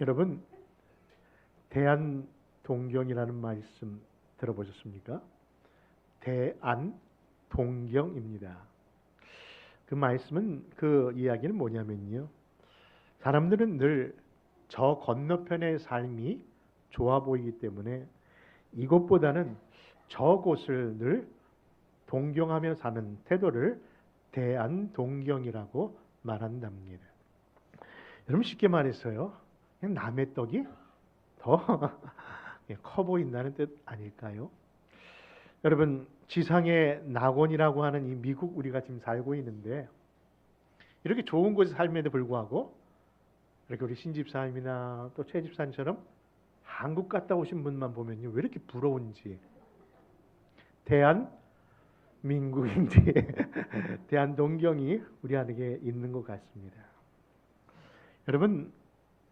여러분 대한 동경이라는 말씀 들어보셨습니까? 대안 동경입니다. 그 말씀은 그 이야기는 뭐냐면요. 사람들은 늘 저 건너편의 삶이 좋아 보이기 때문에 이곳보다는 저곳을 늘 동경하며 사는 태도를 대안 동경이라고 말한답니다. 여러분 쉽게 말해서요. 그냥 남의 떡이 더 커 보인다는 뜻 아닐까요? 여러분 지상의 낙원이라고 하는 이 미국 우리가 지금 살고 있는데 이렇게 좋은 곳에 삶에도 불구하고 이렇게 우리 신집사님이나 또 최집사님처럼 한국 갔다 오신 분만 보면요 왜 이렇게 부러운지 대한 민국인지 대한 동경이 우리 안에 있는 것 같습니다. 여러분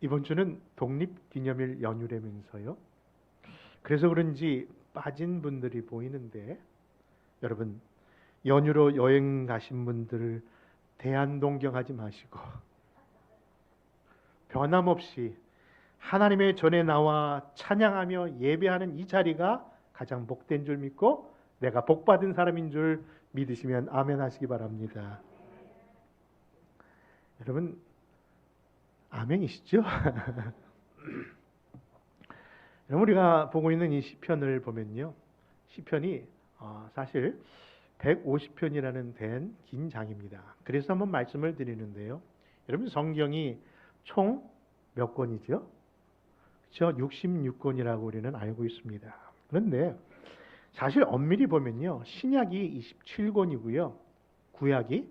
이번 주는 독립기념일 연휴라면서요. 그래서 그런지 빠진 분들이 보이는데 여러분 연휴로 여행 가신 분들 대한 동경하지 마시고 변함없이 하나님의 전에 나와 찬양하며 예배하는 이 자리가 가장 복된 줄 믿고 내가 복 받은 사람인 줄 믿으시면 아멘 하시기 바랍니다. 여러분 아멘이시죠? 우리가 보고 있는 이 시편을 보면요. 시편이 어, 사실 150편이라는 된 긴 장입니다. 그래서 한번 말씀을 드리는데요. 여러분 성경이 총 몇 권이죠? 그렇죠? 66권이라고 우리는 알고 있습니다. 그런데 사실 엄밀히 보면요. 신약이 27권이고요. 구약이 네,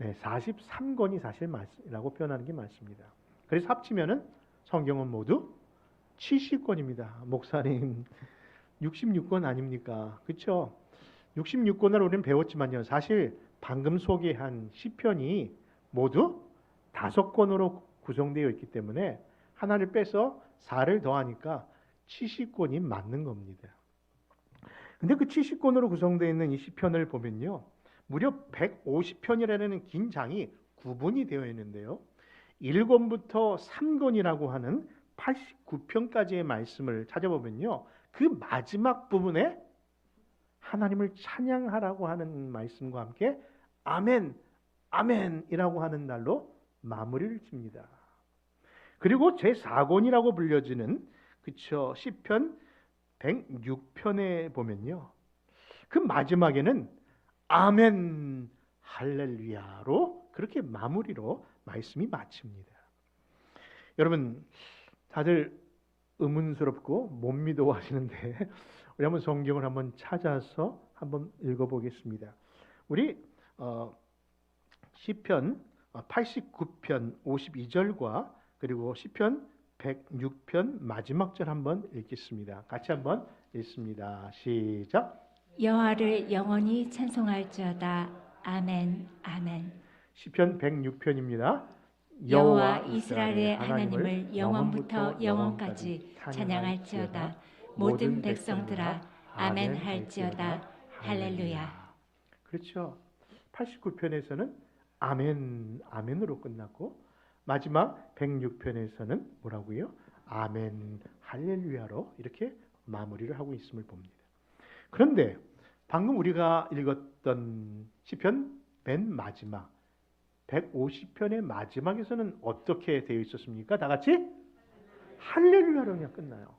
43권이 사실 맞라고 표현하는 게 맞습니다. 그래서 합치면은 성경은 모두 70권입니다. 목사님 66권 아닙니까? 그렇죠? 66권을 우리는 배웠지만요. 사실 방금 소개한 시편이 모두 다섯 권으로 구성되어 있기 때문에 하나를 빼서 4를 더하니까 70권이 맞는 겁니다. 근데 그 70권으로 구성되어 있는 이 시편을 보면요. 무려 150편이라는 긴 장이 구분이 되어 있는데요. 1권부터 3권이라고 하는 89편까지의 말씀을 찾아보면요. 그 마지막 부분에 하나님을 찬양하라고 하는 말씀과 함께 아멘, 아멘이라고 하는 날로 마무리를 칩니다. 그리고 제4권이라고 불려지는 그쵸 시편 106편에 보면요. 그 마지막에는 아멘 할렐루야로 그렇게 마무리로 말씀이 마칩니다. 여러분 다들 의문스럽고 못 믿어 하시는데 우리 한번 성경을 한번 찾아서 한번 읽어보겠습니다. 우리 어, 시편 89편 52절과 그리고 시편 106편 마지막 절 한번 읽겠습니다. 같이 한번 읽습니다. 시작. 여호와를 영원히 찬송할지어다. 아멘. 아멘. 시편 106편입니다. 여호와 이스라엘의 하나님을 영원부터 영원까지 찬양할지어다. 모든 백성들아 아멘 할지어다. 할렐루야. 그렇죠. 89편에서는 아멘 아멘으로 끝났고 마지막 106편에서는 뭐라고요? 아멘 할렐루야로 이렇게 마무리를 하고 있음을 봅니다. 그런데 방금 우리가 읽었던 시편 맨 마지막 150편의 마지막에서는 어떻게 되어 있었습니까? 다 같이 할렐루야로 그냥 끝나요.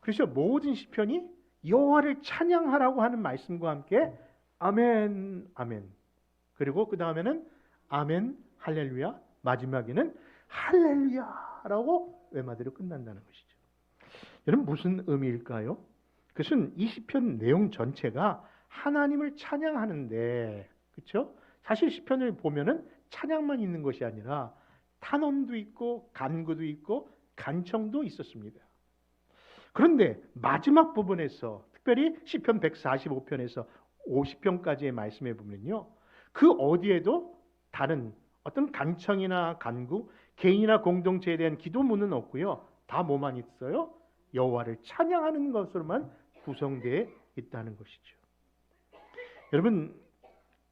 그래서 모든 시편이 여호와를 찬양하라고 하는 말씀과 함께 아멘 아멘 그리고 그 다음에는 아멘 할렐루야 마지막에는 할렐루야라고 외마디로 끝난다는 것이죠. 여러분 무슨 의미일까요? 그것은 이 시편 내용 전체가 하나님을 찬양하는데 그렇죠? 사실 시편을 보면은 찬양만 있는 것이 아니라 탄원도 있고 간구도 있고 간청도 있었습니다. 그런데 마지막 부분에서 특별히 시편 145편에서 50편까지의 말씀에 보면요. 그 어디에도 다른 어떤 간청이나 간구, 개인이나 공동체에 대한 기도문은 없고요. 다 뭐만 있어요? 여호와를 찬양하는 것으로만 구성되어 있다는 것이죠. 여러분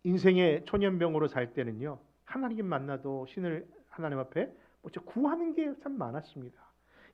인생의 초년병으로 살 때는요. 하나님 만나도 신을 하나님 앞에 뭐저 구하는 게 참 많았습니다.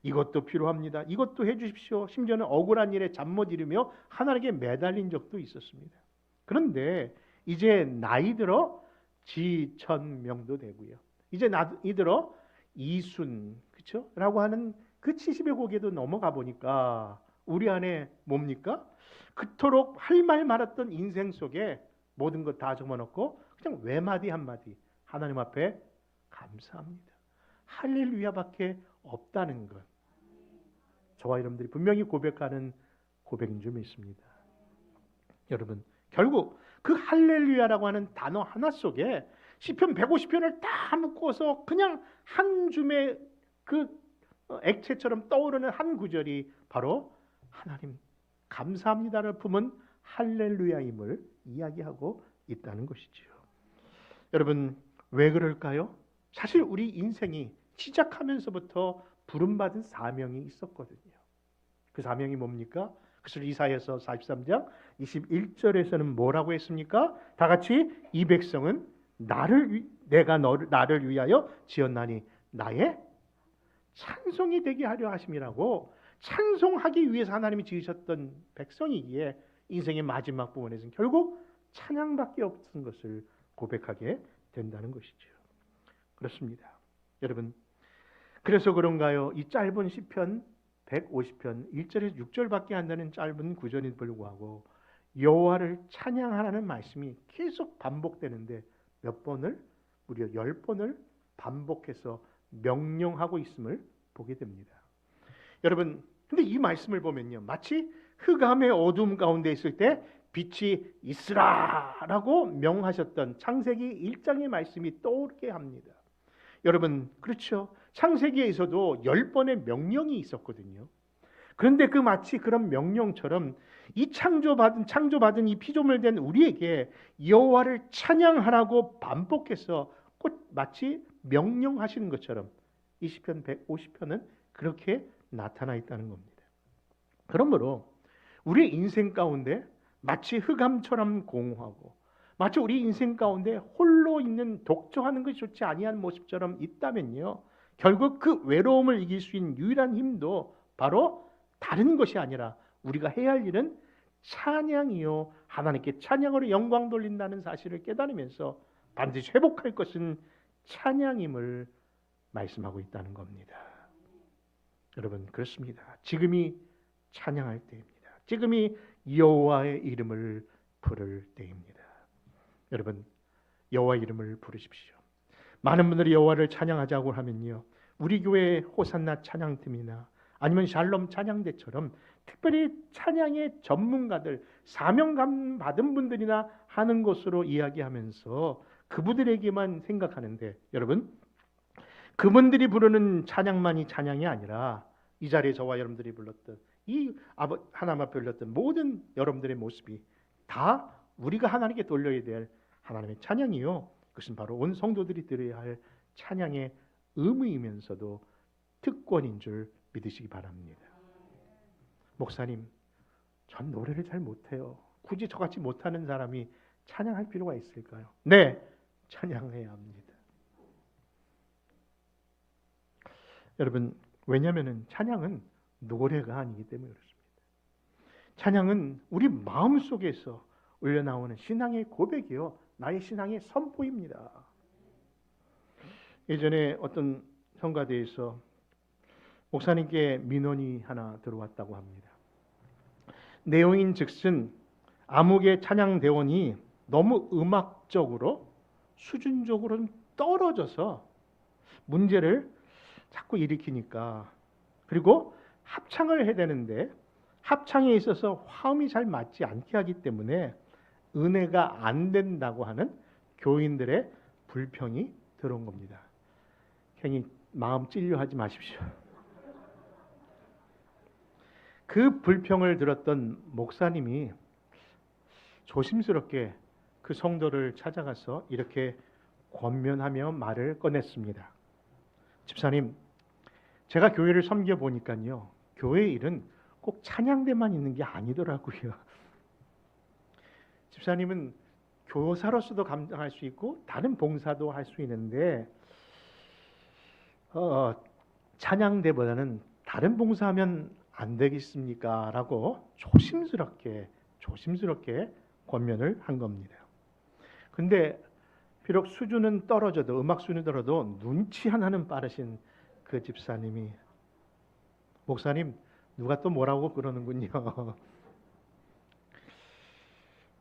이것도 필요합니다. 이것도 해주십시오. 심지어는 억울한 일에 잠 못 이루며 하나님께 매달린 적도 있었습니다. 그런데 이제 나이 들어 지천명도 되고요. 이제 나이 들어 이순 그쵸? 라고 하는 그 70의 고개도 넘어가 보니까 우리 안에 뭡니까? 그토록 할 말 많았던 인생 속에 모든 것다 적어놓고 그냥 외마디 한마디 하나님 앞에 감사합니다. 할렐루야밖에 없다는 것. 저와 여러분들이 분명히 고백하는 고백인 줄 믿습니다. 여러분, 결국 그 할렐루야라고 하는 단어 하나 속에 시편 150편을 다 묶어서 그냥 한 줌의 그 액체처럼 떠오르는 한 구절이 바로 하나님 감사합니다를 품은 할렐루야임을 이야기하고 있다는 것이지요. 여러분 왜 그럴까요? 사실 우리 인생이 시작하면서부터 부름받은 사명이 있었거든요. 그 사명이 뭡니까? 그래서 이사야서 43장 21절에서는 뭐라고 했습니까? 다 같이 이 백성은 나를 위- 내가 너를 나를 위하여 지었나니 나의 찬송이 되게 하려 하심이라고 찬송하기 위해서 하나님이 지으셨던 백성이기에 인생의 마지막 부분에서는 결국 찬양밖에 없는 것을 고백하게 된다는 것이죠. 그렇습니다. 여러분 그래서 그런가요? 이 짧은 시편 150편 1절에서 6절밖에 안 되는 짧은 구절이 불구하고 여호와를 찬양하라는 말씀이 계속 반복되는데 몇 번을 무려 열 번을 반복해서 명령하고 있음을 보게 됩니다. 여러분, 근데 이 말씀을 보면요, 마치 흑암의 어둠 가운데 있을 때 빛이 있으라라고 명하셨던 창세기 1장의 말씀이 떠오르게 합니다. 여러분, 그렇죠? 창세기에서도 열 번의 명령이 있었거든요. 그런데 그 마치 그런 명령처럼 이 창조받은 창조받은 이 피조물 된 우리에게 여호와를 찬양하라고 반복해서 꼭 마치 명령하시는 것처럼 이 시편 150편은 그렇게 나타나 있다는 겁니다. 그러므로 우리 인생 가운데 마치 흑암처럼 공허하고 마치 우리 인생 가운데 홀로 있는 독조하는 것이 좋지 아니한 모습처럼 있다면요. 결국 그 외로움을 이길 수 있는 유일한 힘도 바로 다른 것이 아니라 우리가 해야 할 일은 찬양이요. 하나님께 찬양으로 영광 돌린다는 사실을 깨달으면서 반드시 회복할 것은 찬양임을 말씀하고 있다는 겁니다. 여러분 그렇습니다. 지금이 찬양할 때입니다. 지금이 여호와의 이름을 부를 때입니다. 여러분 여호와 이름을 부르십시오. 많은 분들이 여호와를 찬양하자고 하면요. 우리 교회 호산나 찬양팀이나 아니면 샬롬 찬양대처럼 특별히 찬양의 전문가들 사명감 받은 분들이나 하는 것으로 이야기하면서 그분들에게만 생각하는데 여러분 그분들이 부르는 찬양만이 찬양이 아니라 이 자리에 저와 여러분들이 불렀던 이 하나님 앞에 불렀던 모든 여러분들의 모습이 다 우리가 하나님께 돌려야 될 하나님의 찬양이요. 그것은 바로 온 성도들이 들어야 할 찬양의 의무이면서도 특권인 줄 믿으시기 바랍니다. 목사님, 전 노래를 잘 못해요. 굳이 저같이 못하는 사람이 찬양할 필요가 있을까요? 네, 찬양해야 합니다. 여러분, 왜냐하면 찬양은 노래가 아니기 때문에 그렇습니다. 찬양은 우리 마음 속에서 올려 나오는 신앙의 고백이요, 나의 신앙의 선포입니다. 예전에 어떤 성가대에서 목사님께 민원이 하나 들어왔다고 합니다. 내용인 즉슨 암흑의 찬양 대원이 너무 음악적으로 수준적으로 떨어져서 문제를 자꾸 일으키니까 그리고 합창을 해야 되는데 합창에 있어서 화음이 잘 맞지 않게 하기 때문에 은혜가 안 된다고 하는 교인들의 불평이 들어온 겁니다. 괜히 마음 찔려하지 마십시오. 그 불평을 들었던 목사님이 조심스럽게 그 성도를 찾아가서 이렇게 권면하며 말을 꺼냈습니다. 집사님, 제가 교회를 섬겨 보니까요, 교회 일은 꼭 찬양대만 있는 게 아니더라고요. 집사님은 교사로서도 감당할 수 있고 다른 봉사도 할 수 있는데 어, 찬양대보다는 다른 봉사하면 안 되겠습니까? 라고 조심스럽게 조심스럽게 권면을 한 겁니다. 근데 비록 수준은 떨어져도 음악 수준이 떨어도 눈치 하나는 빠르신 그 집사님이 목사님 누가 또 뭐라고 그러는군요.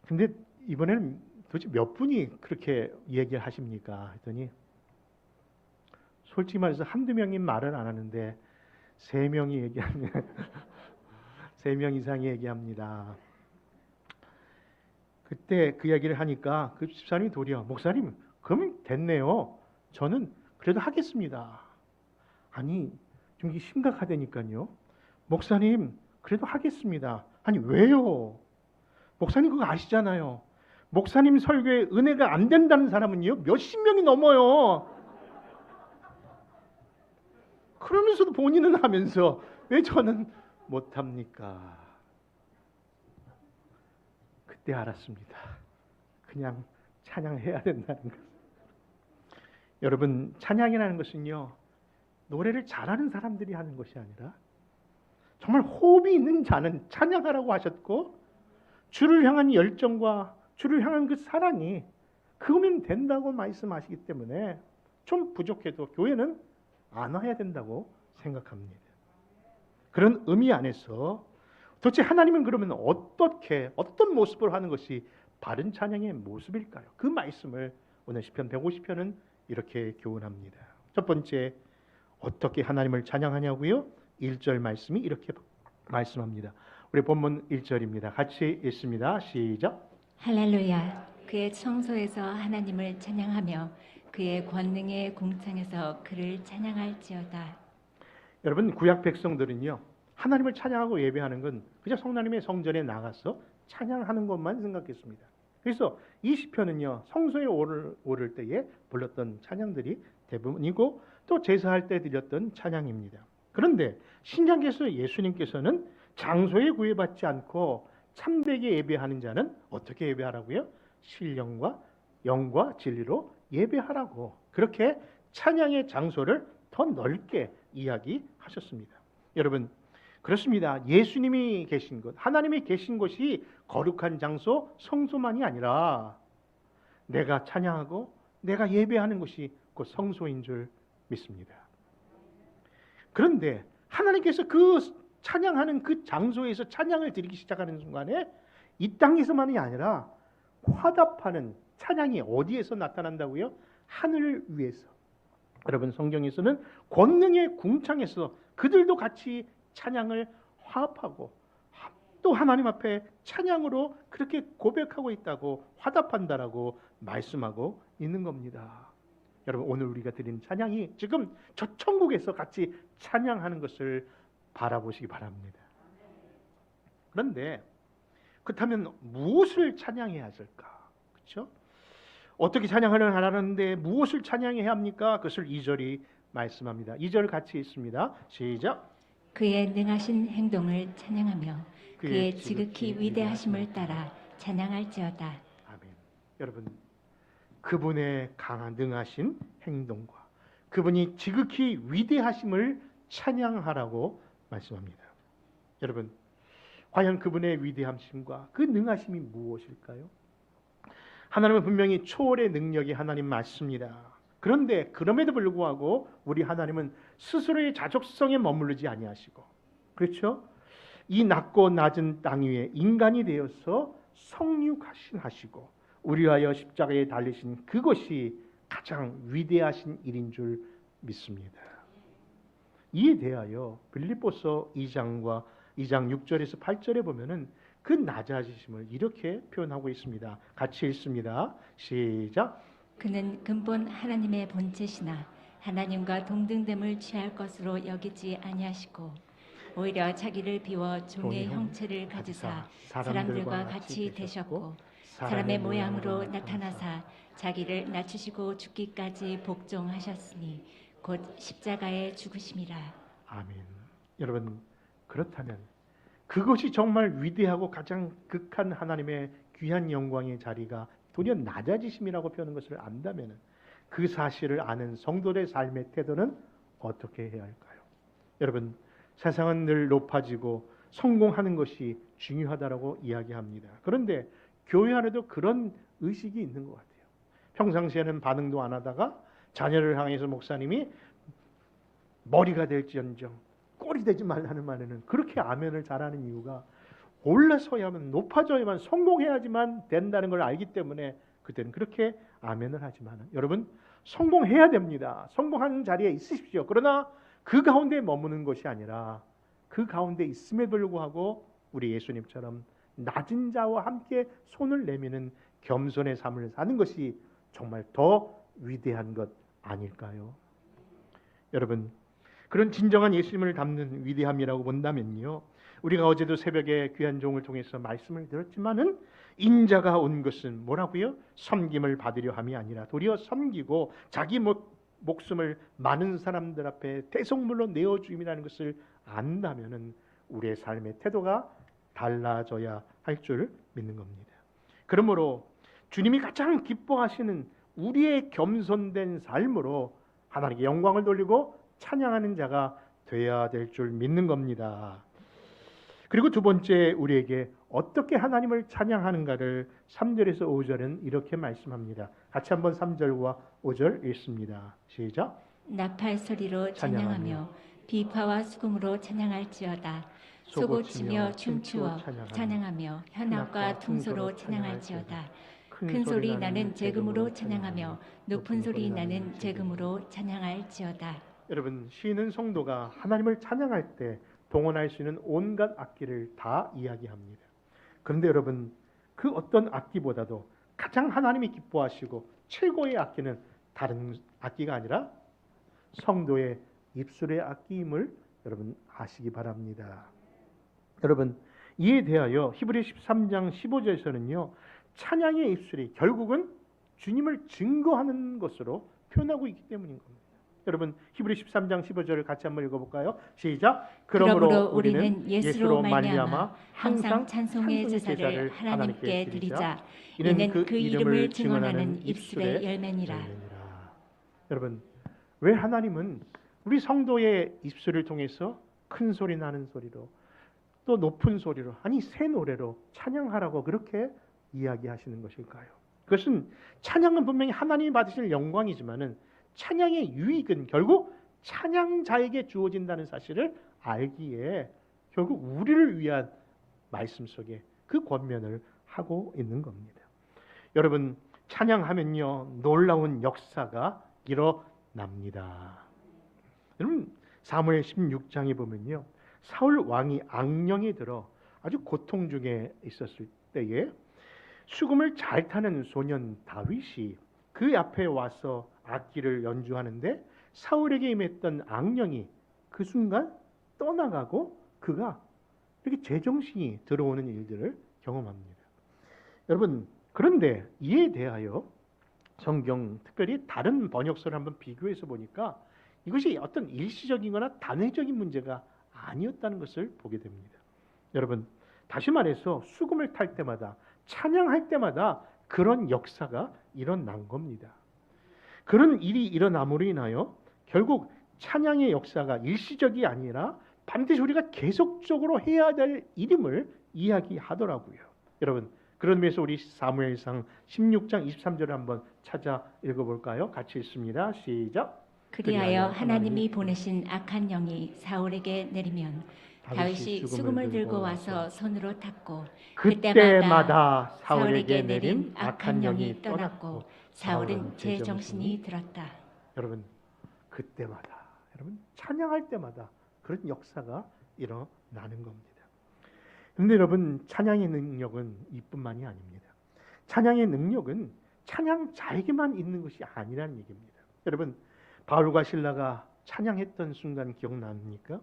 근데 이번에는 도대체 몇 분이 그렇게 얘기를 하십니까? 했더니 솔직히 말해서 한두 명이 말을 안 하는데 세 명이 얘기합니다. 세명 이상이 얘기합니다. 그때 그 이야기를 하니까 그 집사님이 도리어 목사님 그러면 됐네요. 저는 그래도 하겠습니다. 아니 좀 이게 심각하다니까요. 목사님 그래도 하겠습니다. 아니 왜요? 목사님 그거 아시잖아요. 목사님 설교에 은혜가 안 된다는 사람은요 몇십 명이 넘어요. 그러면서도 본인은 하면서 왜 저는 못합니까? 그때 알았습니다. 그냥 찬양해야 된다는 것. 여러분 찬양이라는 것은요 노래를 잘하는 사람들이 하는 것이 아니라 정말 호흡이 있는 자는 찬양하라고 하셨고 주를 향한 열정과 주를 향한 그 사랑이 그거면 된다고 말씀하시기 때문에 좀 부족해도 교회는 안 와야 된다고 생각합니다. 그런 의미 안에서 도대체 하나님은 그러면 어떻게 어떤 모습으로 하는 것이 바른 찬양의 모습일까요? 그 말씀을 오늘 시편 150편은 이렇게 교훈합니다. 첫 번째 어떻게 하나님을 찬양하냐고요? 1절 말씀이 이렇게 말씀합니다. 우리 본문 1절입니다. 같이 읽습니다. 시작. 할렐루야. 그의 성소에서 하나님을 찬양하며 그의 권능의 궁창에서 그를 찬양할지어다. 여러분 구약 백성들은요 하나님을 찬양하고 예배하는 건 그저 성나님의 성전에 나가서 찬양하는 것만 생각했습니다. 그래서 이 시편은요 성소에 오를, 오를 때에 불렀던 찬양들이 대부분이고 또 제사할 때 드렸던 찬양입니다. 그런데 신약에서 예수님께서는 장소에 구애받지 않고 참되게 예배하는 자는 어떻게 예배하라고요? 신령과 영과 진리로 예배하라고 그렇게 찬양의 장소를 더 넓게 이야기하셨습니다. 여러분 그렇습니다. 예수님이 계신 곳, 하나님이 계신 곳이 거룩한 장소, 성소만이 아니라 내가 찬양하고 내가 예배하는 곳이 곧 성소인 줄 믿습니다. 그런데 하나님께서 그 찬양하는 그 장소에서 찬양을 드리기 시작하는 순간에 이 땅에서만이 아니라 화답하는 찬양이 어디에서 나타난다고요? 하늘 위에서. 여러분 성경에서는 권능의 궁창에서 그들도 같이 찬양을 화합하고 또 하나님 앞에 찬양으로 그렇게 고백하고 있다고 화답한다라고 말씀하고 있는 겁니다. 여러분 오늘 우리가 드린 찬양이 지금 저 천국에서 같이 찬양하는 것을 바라보시기 바랍니다. 그런데 그렇다면 무엇을 찬양해야 할까? 그렇죠? 어떻게 찬양을 하라는데 무엇을 찬양해야 합니까? 그것을 2절이 말씀합니다. 2절 같이 있습니다. 시작. 그의 능하신 행동을 찬양하며 그의 지극히 위대하심을 따라 찬양할지어다. 아멘. 여러분 그분의 강한 능하신 행동과 그분이 지극히 위대하심을 찬양하라고 말씀합니다. 여러분 과연 그분의 위대하심과 그 능하심이 무엇일까요? 하나님은 분명히 초월의 능력이 하나님 맞습니다. 그런데 그럼에도 불구하고 우리 하나님은 스스로의 자족성에 머무르지 아니하시고 그렇죠? 이 낮고 낮은 땅 위에 인간이 되어서 성육하신 하시고 우리하여 십자가에 달리신 그것이 가장 위대하신 일인 줄 믿습니다. 이에 대하여 빌립보서 2장과 2장 6절에서 8절에 보면은 그 낮아지심을 이렇게 표현하고 있습니다. 같이 읽습니다. 시작. 그는 근본 하나님의 본체시나 하나님과 동등됨을 취할 것으로 여기지 아니하시고 오히려 자기를 비워 종의 형체를 가지사 사람들과 같이 되셨고 사람의 모양으로 나타나사 자기를 낮추시고 죽기까지 복종하셨으니 곧 십자가에 죽으심이라. 아멘. 여러분 그렇다면 그것이 정말 위대하고 가장 극한 하나님의 귀한 영광의 자리가 도리어 낮아지심이라고 표현한 것을 안다면 그 사실을 아는 성도의 삶의 태도는 어떻게 해야 할까요? 여러분, 세상은 늘 높아지고 성공하는 것이 중요하다라고 이야기합니다. 그런데 교회 안에도 그런 의식이 있는 것 같아요. 평상시에는 반응도 안 하다가 자녀를 향해서 목사님이 머리가 될지언정 꼴이 되지 말라는 말에는 그렇게 아멘을 잘하는 이유가 올라서야만 높아져야만 성공해야지만 된다는 걸 알기 때문에 그때는 그렇게 아멘을 하지만 여러분 성공해야 됩니다. 성공하는 자리에 있으십시오. 그러나 그 가운데 머무는 것이 아니라 그 가운데 있음에도 불구하고 우리 예수님처럼 낮은 자와 함께 손을 내미는 겸손의 삶을 사는 것이 정말 더 위대한 것 아닐까요? 여러분 그런 진정한 예수님을 담는 위대함이라고 본다면요. 우리가 어제도 새벽에 귀한 종을 통해서 말씀을 들었지만은 인자가 온 것은 뭐라고요? 섬김을 받으려 함이 아니라 도리어 섬기고 자기 목, 목숨을 많은 사람들 앞에 대성물로 내어 주임이라는 것을 안다면은 우리의 삶의 태도가 달라져야 할 줄 믿는 겁니다. 그러므로 주님이 가장 기뻐하시는 우리의 겸손된 삶으로 하나님께 영광을 돌리고 찬양하는 자가 돼야 될 줄 믿는 겁니다. 그리고 두 번째 우리에게 어떻게 하나님을 찬양하는가를 3절에서 5절은 이렇게 말씀합니다. 같이 한번 3절과 5절 읽습니다. 시작. 나팔 소리로 찬양하며 비파와 수금으로 찬양할지어다. 소고치며 춤추어 찬양하며 현악과 퉁소로 찬양할지어다. 큰 소리 나는 재금으로 찬양하며 높은 소리 나는 재금으로 찬양할지어다. 여러분 쉬는 성도가 하나님을 찬양할 때 동원할 수 있는 온갖 악기를 다 이야기합니다. 그런데 여러분 그 어떤 악기보다도 가장 하나님이 기뻐하시고 최고의 악기는 다른 악기가 아니라 성도의 입술의 악기임을 여러분 아시기 바랍니다. 여러분 이에 대하여 히브리 13장 15절에서는요 찬양의 입술이 결국은 주님을 증거하는 것으로 표현하고 있기 때문인 겁니다. 여러분 히브리 13장 15절을 같이 한번 읽어볼까요? 시작. 그러므로 우리는 예수로 말미암아 항상 찬송의 제사를 하나님께 드리자. 이는 그 이름을 증언하는 입술의 열매니라. 열매니라. 여러분 왜 하나님은 우리 성도의 입술을 통해서 큰 소리 나는 소리로 또 높은 소리로 아니 새 노래로 찬양하라고 그렇게 이야기하시는 것일까요? 그것은 찬양은 분명히 하나님이 받으실 영광이지만은 찬양의 유익은 결국 찬양자에게 주어진다는 사실을 알기에 결국 우리를 위한 말씀 속에 그 권면을 하고 있는 겁니다. 여러분 찬양하면요 놀라운 역사가 일어납니다. 여러분 사무엘 16장에 보면요 사울 왕이 악령이 들어 아주 고통 중에 있었을 때에 수금을 잘 타는 소년 다윗이 그 앞에 와서 악기를 연주하는데 사울에게 임했던 악령이 그 순간 떠나가고 그가 이렇게 제정신이 들어오는 일들을 경험합니다. 여러분 그런데 이에 대하여 성경 특별히 다른 번역서를 한번 비교해서 보니까 이것이 어떤 일시적이거나 단회적인 문제가 아니었다는 것을 보게 됩니다. 여러분 다시 말해서 수금을 탈 때마다 찬양할 때마다 그런 역사가 일어난 겁니다. 그런 일이 일어남으로 인하여 결국 찬양의 역사가 일시적이 아니라 반드시 우리가 계속적으로 해야 될 일임을 이야기하더라고요. 여러분 그런 면에서 우리 사무엘상 16장 23절을 한번 찾아 읽어볼까요? 같이 읽습니다. 시작. 그리하여 하나님이 보내신 악한 영이 사울에게 내리면 다윗이 수금을 들고 와서 손으로 탔고 그때마다 사울에게 내린 악한 영이 떠났고 사울은 제 정신이 들었다. 여러분 그때마다 여러분 찬양할 때마다 그런 역사가 일어나는 겁니다. 그런데 여러분 찬양의 능력은 이뿐만이 아닙니다. 찬양의 능력은 찬양자에게만 있는 것이 아니라는 얘기입니다. 여러분 바울과 신라가 찬양했던 순간 기억납니까?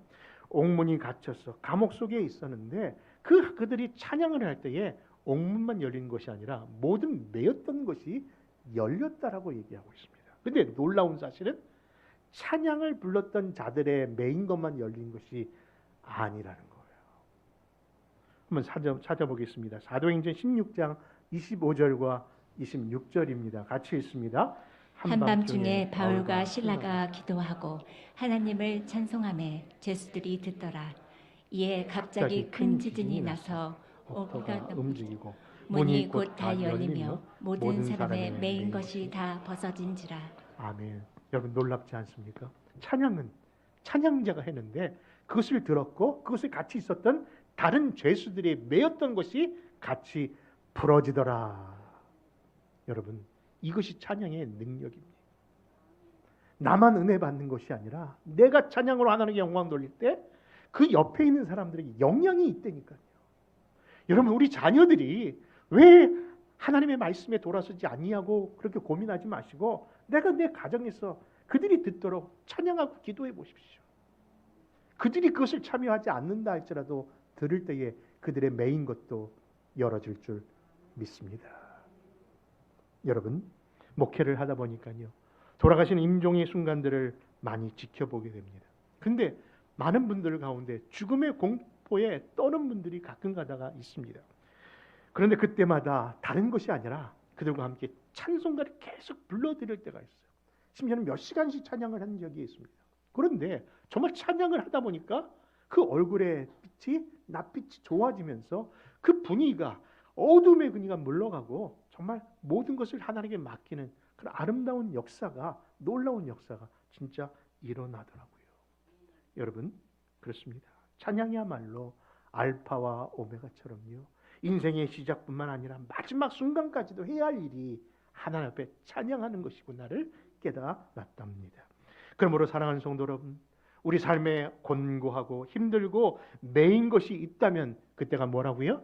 옥문이 갇혀서 감옥 속에 있었는데 그 그들이 찬양을 할 때에 옥문만 열린 것이 아니라 모든 매였던 것이 열렸다라고 얘기하고 있습니다. 근데 놀라운 사실은 찬양을 불렀던 자들의 매인 것만 열린 것이 아니라는 거예요. 한번 찾아, 찾아보겠습니다. 사도행전 16장 25절과 26절입니다. 같이 읽습니다. 한밤중에 바울과 신라가 기도하고 하나님을 찬송함에 죄수들이 듣더라. 이에 갑자기 큰 지진이 나서 옥토가 움직이고 문이 곧 다 열리며 모든 사람의 메인 것이 다 벗어진지라. 아멘. 여러분 놀랍지 않습니까? 찬양은 찬양자가 했는데 그것을 들었고 그것을 같이 있었던 다른 죄수들이 메었던 것이 같이 부러지더라. 여러분 이것이 찬양의 능력입니다. 나만 은혜 받는 것이 아니라 내가 찬양으로 하나님께 영광 돌릴 때 그 옆에 있는 사람들에게 영향이 있다니까요. 여러분 우리 자녀들이 왜 하나님의 말씀에 돌아서지 아니하고 그렇게 고민하지 마시고 내가 내 가정에서 그들이 듣도록 찬양하고 기도해 보십시오. 그들이 그것을 참여하지 않는다 할지라도 들을 때에 그들의 메인 것도 열어질 줄 믿습니다. 여러분 목회를 하다 보니까요 돌아가신 임종의 순간들을 많이 지켜보게 됩니다. 근데 많은 분들 가운데 죽음의 공포에 떠는 분들이 가끔 가다가 있습니다. 그런데 그때마다 다른 것이 아니라 그들과 함께 찬송가를 계속 불러드릴 때가 있어요. 심지어는 몇 시간씩 찬양을 한 적이 있습니다. 그런데 정말 찬양을 하다 보니까 그 얼굴의 빛이 낯빛이 좋아지면서 그 분위기가 어둠의 분위기가 물러가고 정말 모든 것을 하나님께 맡기는 그런 아름다운 역사가 놀라운 역사가 진짜 일어나더라고요. 여러분 그렇습니다. 찬양이야말로 알파와 오메가처럼요. 인생의 시작뿐만 아니라 마지막 순간까지도 해야 할 일이 하나님 앞에 찬양하는 것이구나를 깨달았답니다. 그러므로 사랑하는 성도 여러분, 우리 삶에 곤고하고 힘들고 메인 것이 있다면 그때가 뭐라고요?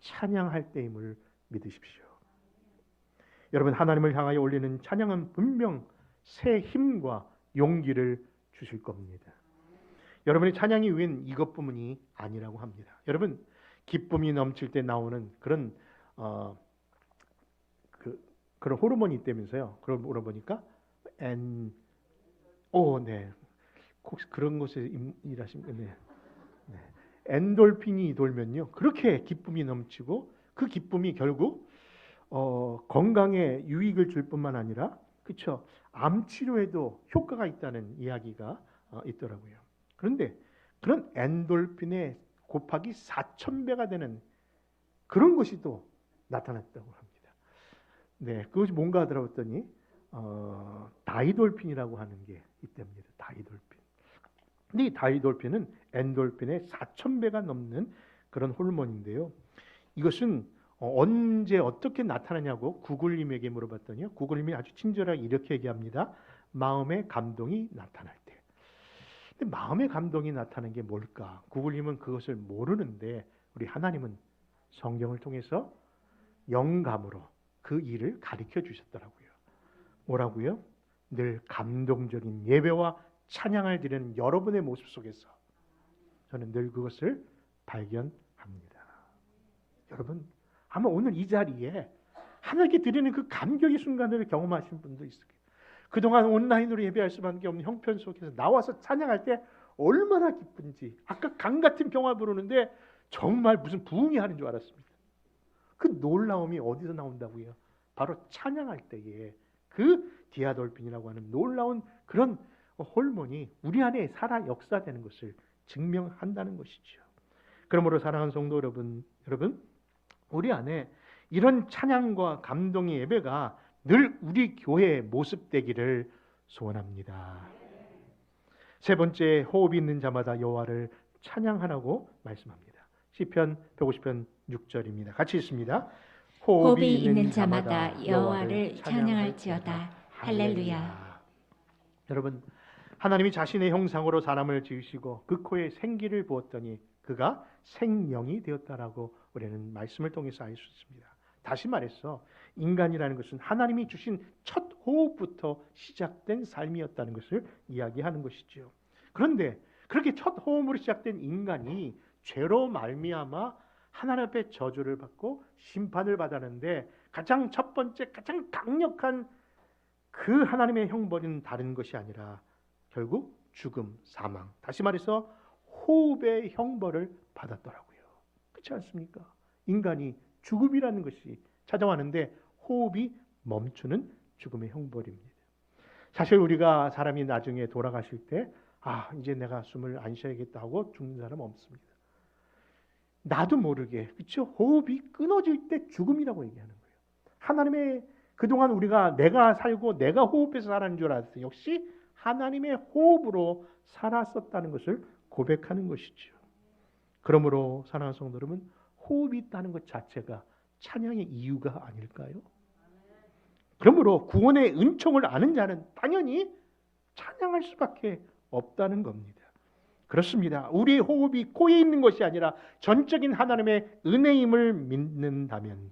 찬양할 때임을 믿으십시오. 여러분 하나님을 향하여 올리는 찬양은 분명 새 힘과 용기를 주실 겁니다. 여러분의 찬양이 웬 이것뿐만이 아니라고 합니다. 여러분 기쁨이 넘칠 때 나오는 그런 어, 그 그런 호르몬이 있다면서요. 그걸 물어보니까 엔, 오, 네. 혹시 그런 곳에 임- 일하시면 네. 네. 엔돌핀이 돌면요. 그렇게 기쁨이 넘치고 그 기쁨이 결국 어, 건강에 유익을 줄 뿐만 아니라 그렇죠. 암 치료에도 효과가 있다는 이야기가 어, 있더라고요. 그런데 그런 엔돌핀의 곱하기 4천 배가 되는 그런 것이 또 나타났다고 합니다. 네, 그것이 뭔가 하더라고 했더니 어, 다이돌핀이라고 하는 게 있답니다. 다이돌핀. 근데 이 다이돌핀은 엔돌핀의 4천 배가 넘는 그런 호르몬인데요. 이것은 어, 언제 어떻게 나타나냐고 구글님에게 물어봤더니요. 구글님이 아주 친절하게 이렇게 얘기합니다. 마음의 감동이 나타날 마음의 감동이 나타나는 게 뭘까? 구글님은 그것을 모르는데 우리 하나님은 성경을 통해서 영감으로 그 일을 가르쳐 주셨더라고요. 뭐라고요? 늘 감동적인 예배와 찬양을 드리는 여러분의 모습 속에서 저는 늘 그것을 발견합니다. 여러분, 아마 오늘 이 자리에 하나님께 드리는 그 감격의 순간을 경험하신 분도 있을 거예요. 그동안 온라인으로 예배할 수밖에 없는 형편 속에서 나와서 찬양할 때 얼마나 기쁜지 아까 강 같은 경화 부르는데 정말 무슨 부흥이 하는 줄 알았습니다. 그 놀라움이 어디서 나온다고요? 바로 찬양할 때에 그 디아돌핀이라고 하는 놀라운 그런 호르몬이 우리 안에 살아 역사되는 것을 증명한다는 것이죠. 그러므로 사랑하는 성도 여러분, 여러분 우리 안에 이런 찬양과 감동의 예배가 늘 우리 교회의 모습 되기를 소원합니다. 세 번째 호흡이 있는 자마다 여호와를 찬양하라고 말씀합니다. 시편 150편 6절입니다. 같이 있습니다. 호흡이 있는 자마다 여호와를 찬양할지어다. 할렐루야. 여러분 하나님이 자신의 형상으로 사람을 지으시고 그 코에 생기를 부었더니 그가 생명이 되었다라고 우리는 말씀을 통해서 알 수 있습니다. 다시 말해서 인간이라는 것은 하나님이 주신 첫 호흡부터 시작된 삶이었다는 것을 이야기하는 것이죠. 그런데 그렇게 첫 호흡으로 시작된 인간이 죄로 말미암아 하나님 앞에 저주를 받고 심판을 받았는데 가장 첫 번째 가장 강력한 그 하나님의 형벌은 다른 것이 아니라 결국 죽음, 사망. 다시 말해서 호흡의 형벌을 받았더라고요. 그렇지 않습니까? 인간이 죽음이라는 것이 찾아왔는데 호흡이 멈추는 죽음의 형벌입니다. 사실 우리가 사람이 나중에 돌아가실 때, 아, 이제 내가 숨을 안 쉬어야겠다 하고 죽는 사람 없습니다. 나도 모르게, 그렇죠? 호흡이 끊어질 때 죽음이라고 얘기하는 거예요. 하나님의 그동안 우리가 내가 살고 내가 호흡해서 살았는 줄 알았어요. 역시 하나님의 호흡으로 살았었다는 것을 고백하는 것이죠. 그러므로 사랑하는 성도 여러분, 호흡이 있다는 것 자체가 찬양의 이유가 아닐까요? 그러므로 구원의 은총을 아는 자는 당연히 찬양할 수밖에 없다는 겁니다. 그렇습니다. 우리의 호흡이 코에 있는 것이 아니라 전적인 하나님의 은혜임을 믿는다면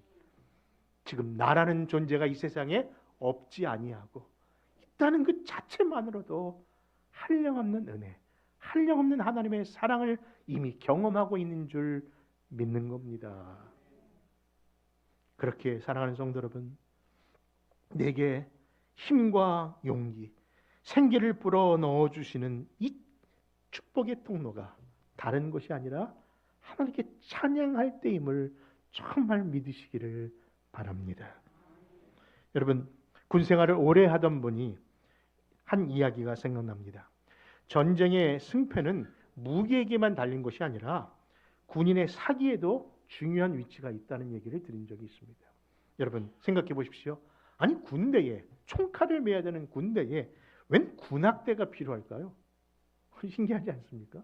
지금 나라는 존재가 이 세상에 없지 아니하고 있다는 그 자체만으로도 한량없는 은혜, 한량없는 하나님의 사랑을 이미 경험하고 있는 줄 믿는 겁니다. 그렇게 사랑하는 성도 여러분, 내게 힘과 용기, 생기를 불어 넣어 주시는 이 축복의 통로가 다른 것이 아니라 하나님께 찬양할 때임을 정말 믿으시기를 바랍니다. 여러분, 군 생활을 오래 하던 분이 한 이야기가 생각납니다. 전쟁의 승패는 무기에게만 달린 것이 아니라 군인의 사기에도 중요한 위치가 있다는 얘기를 들은 적이 있습니다. 여러분 생각해 보십시오. 아니 군대에 총칼을 매야 되는 군대에 웬 군악대가 필요할까요? 신기하지 않습니까?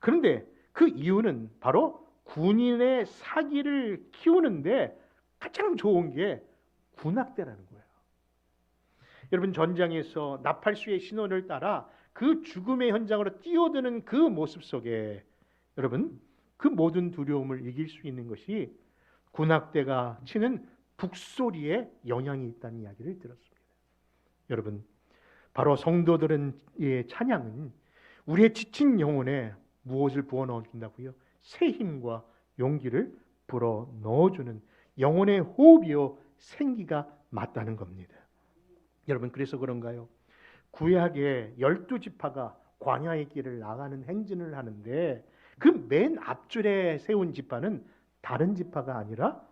그런데 그 이유는 바로 군인의 사기를 키우는데 가장 좋은 게 군악대라는 거예요. 여러분 전장에서 나팔수의 신호를 따라 그 죽음의 현장으로 뛰어드는 그 모습 속에 여러분 그 모든 두려움을 이길 수 있는 것이 군악대가 치는 북소리에 영향이 있다는 이야기를 들었습니다. 여러분 바로 성도들은 의 찬양은 우리의 지친 영혼에 무엇을 부어 넣어준다고요? 새 힘과 용기를 불어 넣어주는 영혼의 호흡이요 생기가 맞다는 겁니다. 여러분 그래서 그런가요? 구약의 열두 지파가 광야의 길을 나가는 행진을 하는데 그 맨 앞줄에 세운 지파는 다른 지파가 아니라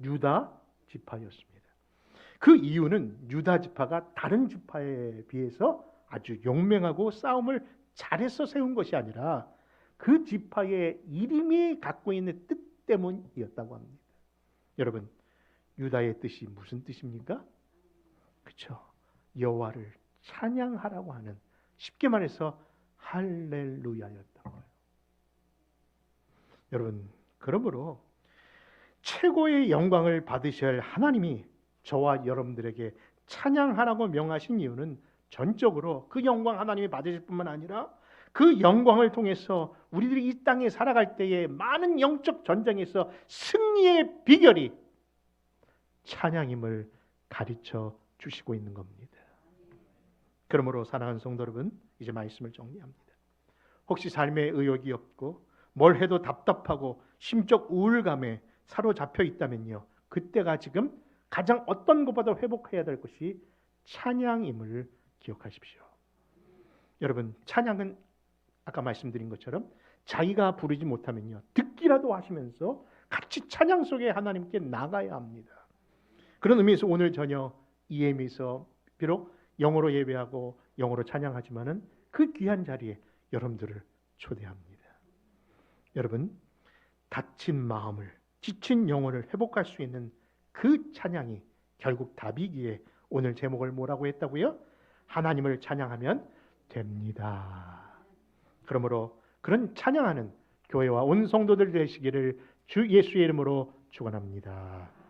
유다 지파였습니다. 그 이유는 유다 지파가 다른 지파에 비해서 아주 용맹하고 싸움을 잘해서 세운 것이 아니라 그 지파의 이름이 갖고 있는 뜻 때문이었다고 합니다. 여러분, 유다의 뜻이 무슨 뜻입니까? 그렇죠. 여호와를 찬양하라고 하는 쉽게 말해서 할렐루야였던 거예요. 여러분, 그러므로 최고의 영광을 할 하나님이 저와 여러분들에게 찬양하라고 명하신 이유는 전적으로 그 영광 하나님이 받으실 뿐만 아니라 그 영광을 통해서 우리들이 이 땅에 살아갈 때에 많은 영적 전쟁에서 승리의 비결이 찬양임을 가르쳐 주시고 있는 겁니다. 그러므로 사랑하는 성도 여러분, 이제 말씀을 정리합니다. 혹시 삶에 의욕이 없고 뭘 해도 답답하고 심적 우울감에 사로잡혀 있다면요. 그때가 지금 가장 어떤 것보다 회복해야 될 것이 찬양임을 기억하십시오. 여러분, 찬양은 아까 말씀드린 것처럼 자기가 부르지 못하면요. 듣기라도 하시면서 같이 찬양 속에 하나님께 나가야 합니다. 그런 의미에서 오늘 저녁 EM에서 비록 영어로 예배하고 영어로 찬양하지만은 그 귀한 자리에 여러분들을 초대합니다. 여러분, 다친 마음을 지친 영혼을 회복할 수 있는 그 찬양이 결국 답이기에 오늘 제목을 뭐라고 했다고요? 하나님을 찬양하면 됩니다. 그러므로 그런 찬양하는 교회와 온 성도들 되시기를 주 예수의 이름으로 축원합니다.